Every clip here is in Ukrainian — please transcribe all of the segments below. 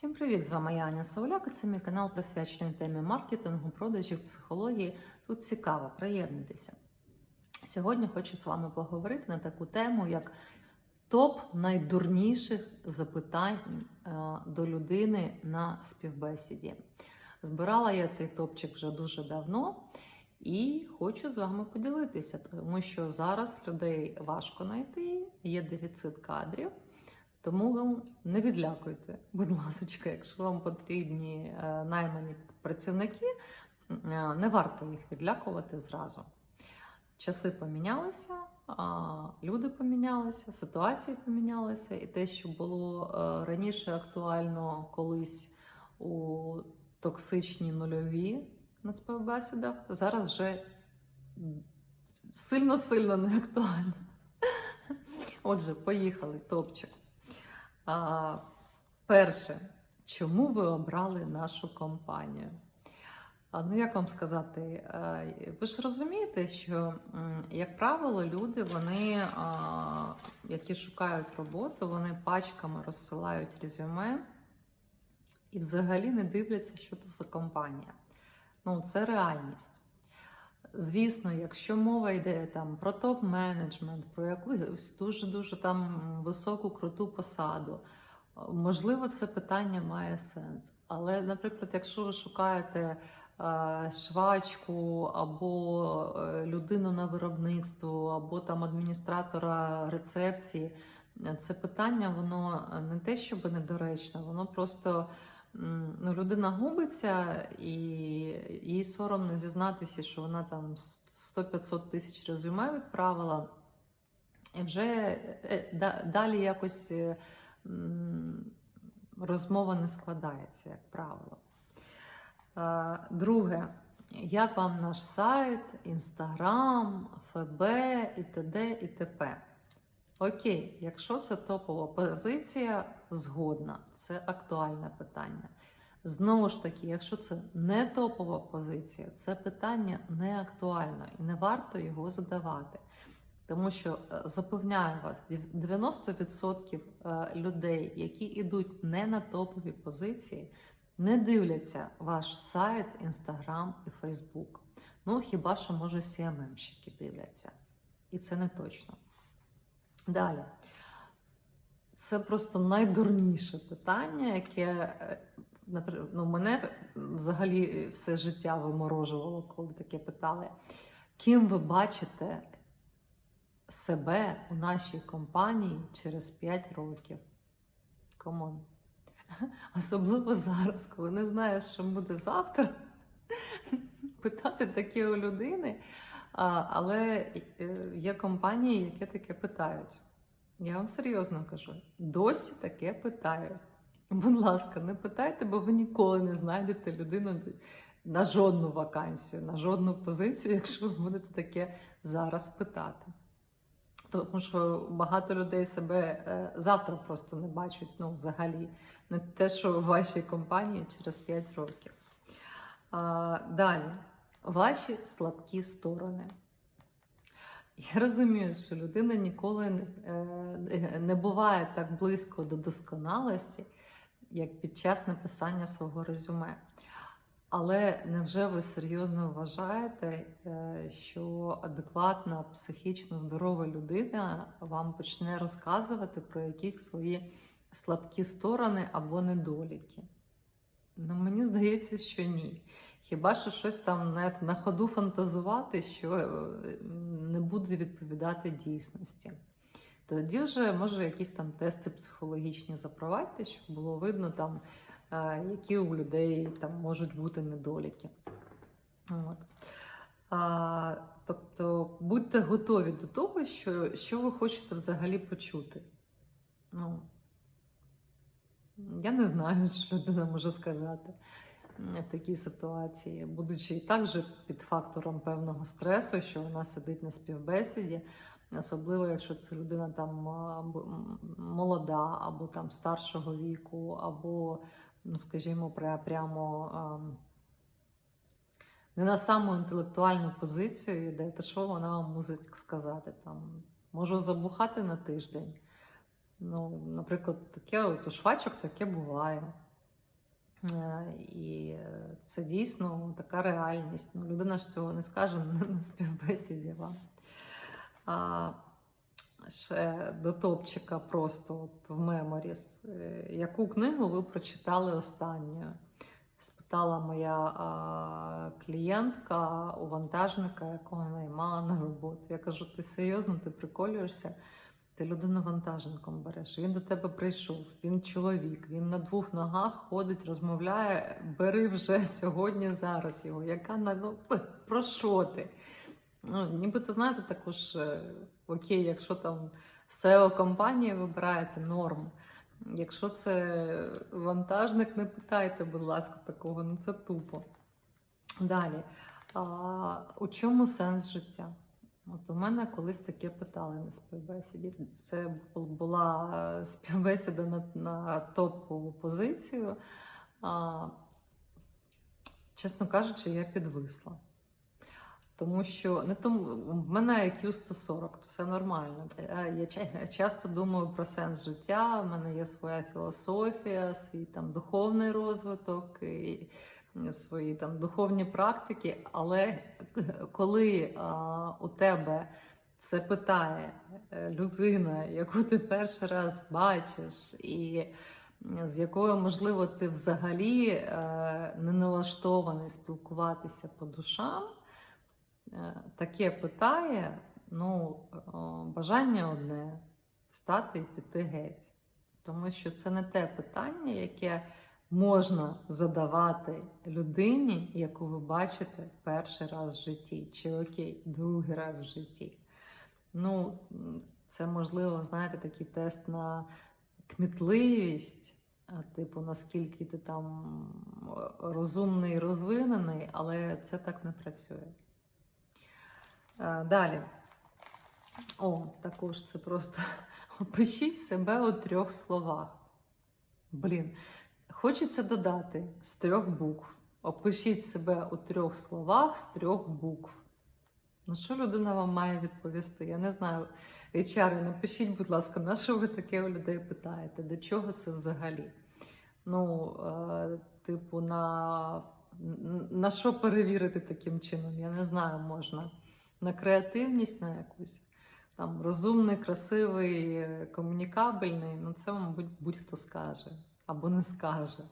Всім привіт! З вами я Аня Сауляк. і Це мій канал присвячений темі маркетингу, продажів, психології. Тут цікаво, приєднуйтеся. Сьогодні хочу з вами поговорити на таку тему, як топ найдурніших запитань е, до людини на співбесіді. Збирала я цей топчик вже дуже давно і хочу з вами поділитися, тому що зараз людей важко знайти, є дефіцит кадрів. Тому не відлякуйте, будь ласка, якщо вам потрібні е, наймані працівники, е, не варто їх відлякувати зразу. Часи помінялися, люди помінялися, ситуації помінялися, і те, що було е, раніше актуально колись у токсичні нульові на зараз вже сильно-сильно не актуально. Отже, поїхали, топчик. А, перше, чому ви обрали нашу компанію? А, ну, як вам сказати, а, ви ж розумієте, що, як правило, люди, вони, а, які шукають роботу, вони пачками розсилають резюме і взагалі не дивляться, що це за компанія. Ну, це реальність. Звісно, якщо мова йде там про топ-менеджмент, про якусь дуже-дуже там високу круту посаду, можливо, це питання має сенс. Але, наприклад, якщо ви шукаєте е, швачку або е, людину на виробництво, або там адміністратора рецепції, це питання, воно не те, щоб недоречне, воно просто. Ну, людина губиться, і їй соромно зізнатися, що вона там 100-500 тисяч резюме відправила, і вже е, далі якось е, розмова не складається, як правило. Друге, як вам наш сайт, інстаграм, ФБ і т.д. і т.п. Окей, якщо це топова позиція, згодна, це актуальне питання. Знову ж таки, якщо це не топова позиція, це питання не актуально і не варто його задавати. Тому що е, запевняю вас, 90% е, людей, які йдуть не на топові позиції, не дивляться ваш сайт, інстаграм і Фейсбук. Ну, хіба що, може, CMM-щики дивляться. І це не точно. Далі. Це просто найдурніше питання, яке е, ну, мене взагалі все життя виморожувало, коли таке питали. Ким ви бачите себе у нашій компанії через 5 років? Комон. Особливо зараз, коли не знаєш, що буде завтра. Питати таке у людини. Але е, є компанії, які таке питають. Я вам серйозно кажу, досі таке питають. Будь ласка, не питайте, бо ви ніколи не знайдете людину на жодну вакансію, на жодну позицію, якщо ви будете таке зараз питати. Тому що багато людей себе е, завтра просто не бачать, ну, взагалі, не те, що в вашій компанії через 5 років. А, далі, ваші слабкі сторони. Я розумію, що людина ніколи не, е, буває так близько до досконалості, як під час написання свого резюме. Але невже ви серйозно вважаєте, е, що адекватна, психічно здорова людина вам почне розказувати про якісь свої слабкі сторони або недоліки? Ну, мені здається, що ні. Хіба що щось там знаєте, на ходу фантазувати, що е, не буде відповідати дійсності. Тоді вже може якісь там тести психологічні запровадьте, щоб було видно, там, е, які у людей там можуть бути недоліки. От. А, тобто будьте готові до того, що, що ви хочете взагалі почути. Ну, я не знаю, що людина може сказати в такій ситуації, будучи і так же під фактором певного стресу, що вона сидить на співбесіді, особливо якщо це людина там молода, або там старшого віку, або, ну скажімо, прямо. Не на саму інтелектуальну позицію йде, то що вона вам мусить сказати? Там, можу забухати на тиждень. Ну, наприклад, таке от у швачок таке буває. Е, І це дійсно така реальність. Ну, людина ж цього не скаже на, співбесіді вам. А ще до топчика просто от в Меморіс. Е, Яку книгу ви прочитали останньою? Спитала моя а, клієнтка у вантажника, якого наймала на роботу. Я кажу: ти серйозно, ти приколюєшся? Ти людину вантажником береш. Він до тебе прийшов, він чоловік, він на двох ногах ходить, розмовляє. Бери вже сьогодні, зараз його. Яка на ну про що ти? Ну, нібито знаєте, також е, окей, якщо там SEO компанії вибираєте норм. Якщо це вантажник, не питайте, будь ласка, такого, ну це тупо. Далі. А, у чому сенс життя? От у мене колись таке питали на співбесіді. Це була е, співбесіда на, на топову позицію. А, чесно кажучи, я підвисла. Тому що не тому в мене IQ 140, то все нормально. Е, Я часто думаю про сенс життя. У мене є своя філософія, свій там духовний розвиток, і свої там духовні практики. Але коли а, у тебе це питає е, людина, яку ти перший раз бачиш, і з якою, можливо, ти взагалі е, не налаштований спілкуватися по душам. Е, таке питає, ну, бажання одне встати і піти геть. Тому що це не те питання, яке можна задавати людині, яку ви бачите перший раз в житті, чи окей, другий раз в житті. Ну, це можливо, знаєте, такий тест на кмітливість, типу, наскільки ти там розумний розвинений, але це так не працює. Е, Далі. О, також це просто опишіть себе у трьох словах. Блін, хочеться додати з трьох букв. Опишіть себе у трьох словах з трьох букв. Ну, що людина вам має відповісти? Я не знаю. HR, напишіть, будь ласка, на що ви таке у людей питаєте? До чого це взагалі? Ну, е, типу, на, на що перевірити таким чином? Я не знаю, можна на креативність, на якусь там розумний, красивий, е, комунікабельний. Ну, це, мабуть, будь-хто скаже або не скаже.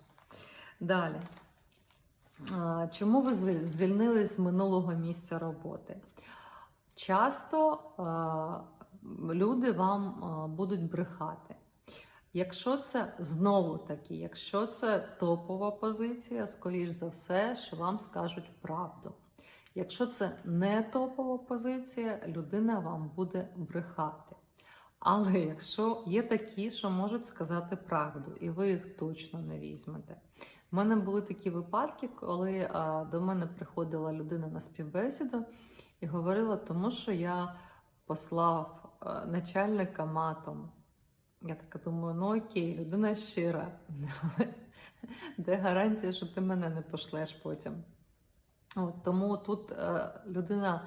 Далі. Чому ви звіль- звільнились з минулого місця роботи? Часто люди вам будуть брехати. Якщо це знову таки, якщо це топова позиція, скоріш за все, що вам скажуть правду. Якщо це не топова позиція, людина вам буде брехати. Але якщо є такі, що можуть сказати правду, і ви їх точно не візьмете. У мене були такі випадки, коли а, до мене приходила людина на співбесіду і говорила, тому що я послав а, начальника матом. Я така думаю, ну окей, людина щира, але де гарантія, що ти мене не пошлеш потім? От, тому тут е, людина,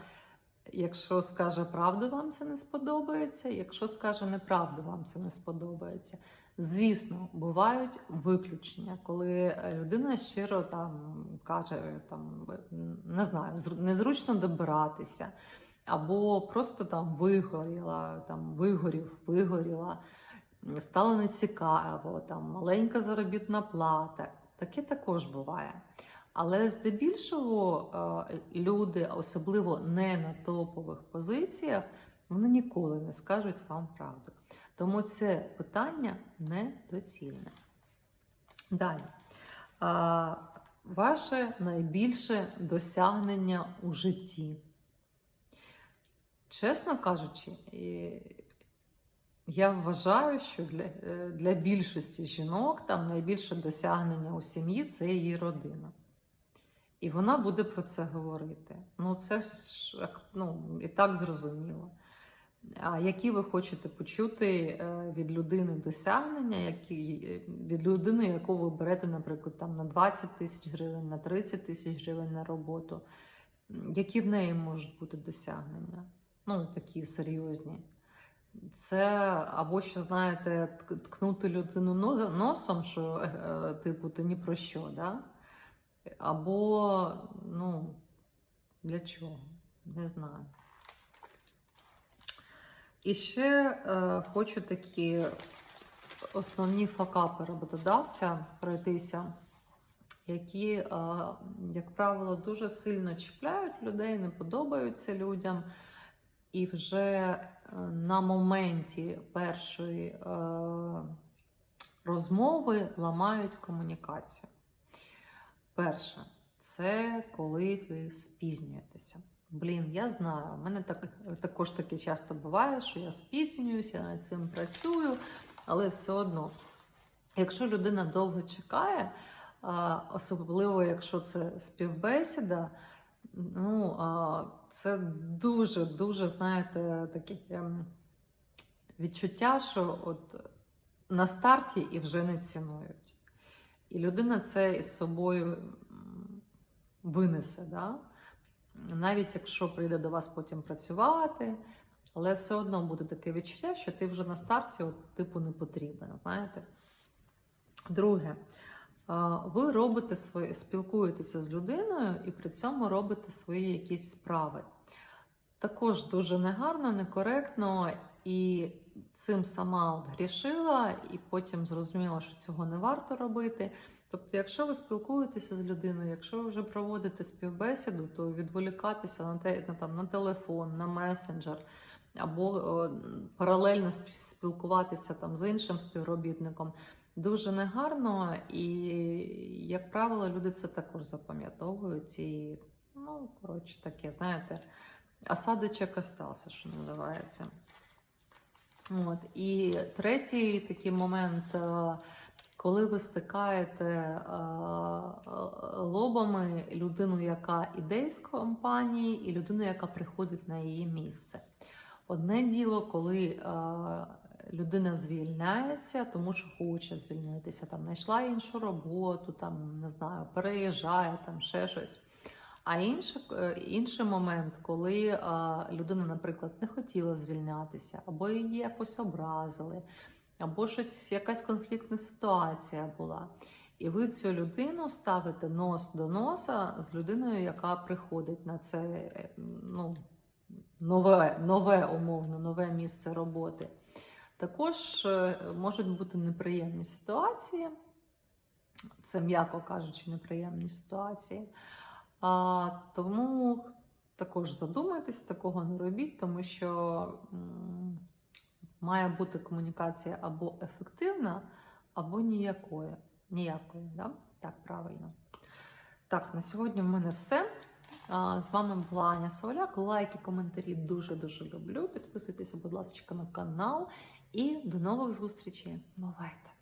якщо скаже правду, вам це не сподобається, якщо скаже неправду, вам це не сподобається. Звісно, бувають виключення, коли е, людина щиро там каже, там не знаю, зру- незручно добиратися, або просто там вигоріла, там вигорів, вигоріла, стало нецікаво, там маленька заробітна плата. Таке також буває. Але здебільшого е, люди, особливо не на топових позиціях, вони ніколи не скажуть вам правду. Тому це питання недоцільне. Далі. Ваше найбільше досягнення у житті. Чесно кажучи, я вважаю, що для, е, для більшості жінок там найбільше досягнення у сім'ї це її родина. І вона буде про це говорити. Ну, це ж ну, і так зрозуміло. А які ви хочете почути е, від людини досягнення, які, від людини, яку ви берете, наприклад, там, на 20 тисяч гривень, на 30 тисяч гривень на роботу, які в неї можуть бути досягнення? Ну, такі серйозні. Це або що, знаєте, ткнути людину носом, що е, е, типу ти ні про що, да? Або, ну, для чого? Не знаю. І ще е, хочу такі основні факапи роботодавця пройтися, які, е, як правило, дуже сильно чіпляють людей, не подобаються людям. І вже е, на моменті першої е, розмови ламають комунікацію. Перше, це коли ви спізнюєтеся. Блін, я знаю, у мене так, також таке часто буває, що я спізнююся, я над цим працюю, але все одно, якщо людина довго чекає, особливо якщо це співбесіда, ну, це дуже-дуже, знаєте, таке ем, відчуття, що от на старті і вже не цінують. І людина це із собою винесе. Да? Навіть якщо прийде до вас потім працювати, але все одно буде таке відчуття, що ти вже на старті от, типу не потрібен. Знаєте? Друге, ви робите свої, спілкуєтеся з людиною і при цьому робите свої якісь справи. Також дуже негарно, некоректно, і цим сама от грішила, і потім зрозуміла, що цього не варто робити. Тобто, якщо ви спілкуєтеся з людиною, якщо ви вже проводите співбесіду, то відволікатися на те, на, там, на телефон, на месенджер, або о, паралельно спілкуватися там з іншим співробітником дуже негарно, і, як правило, люди це також запам'ятовують. І, ну, коротше, таке, знаєте, осадочок остався, що називається. От. І третій такий момент, е, коли ви стикаєте е, е, лобами людину, яка іде з компанії, і людину, яка приходить на її місце. Одне діло, коли людина звільняється, тому що хоче звільнитися, там знайшла іншу роботу, там не знаю, переїжджає, там ще щось. А інший, інший момент, коли е, людина, наприклад, не хотіла звільнятися, або її якось образили, або щось, якась конфліктна ситуація була. І ви цю людину ставите нос до носа з людиною, яка приходить на це е, ну, нове, нове умовно, нове місце роботи. Також е, можуть бути неприємні ситуації. Це, м'яко кажучи, неприємні ситуації. А, тому також задумайтесь, такого не робіть, тому що має бути комунікація або ефективна, або ніякої. Ніякої, да? так правильно. Так, на сьогодні в мене все. З вами була Аня Соляк. Лайки, коментарі дуже-дуже люблю. Підписуйтеся, будь ласка, на канал. І до нових зустрічей. Бувайте!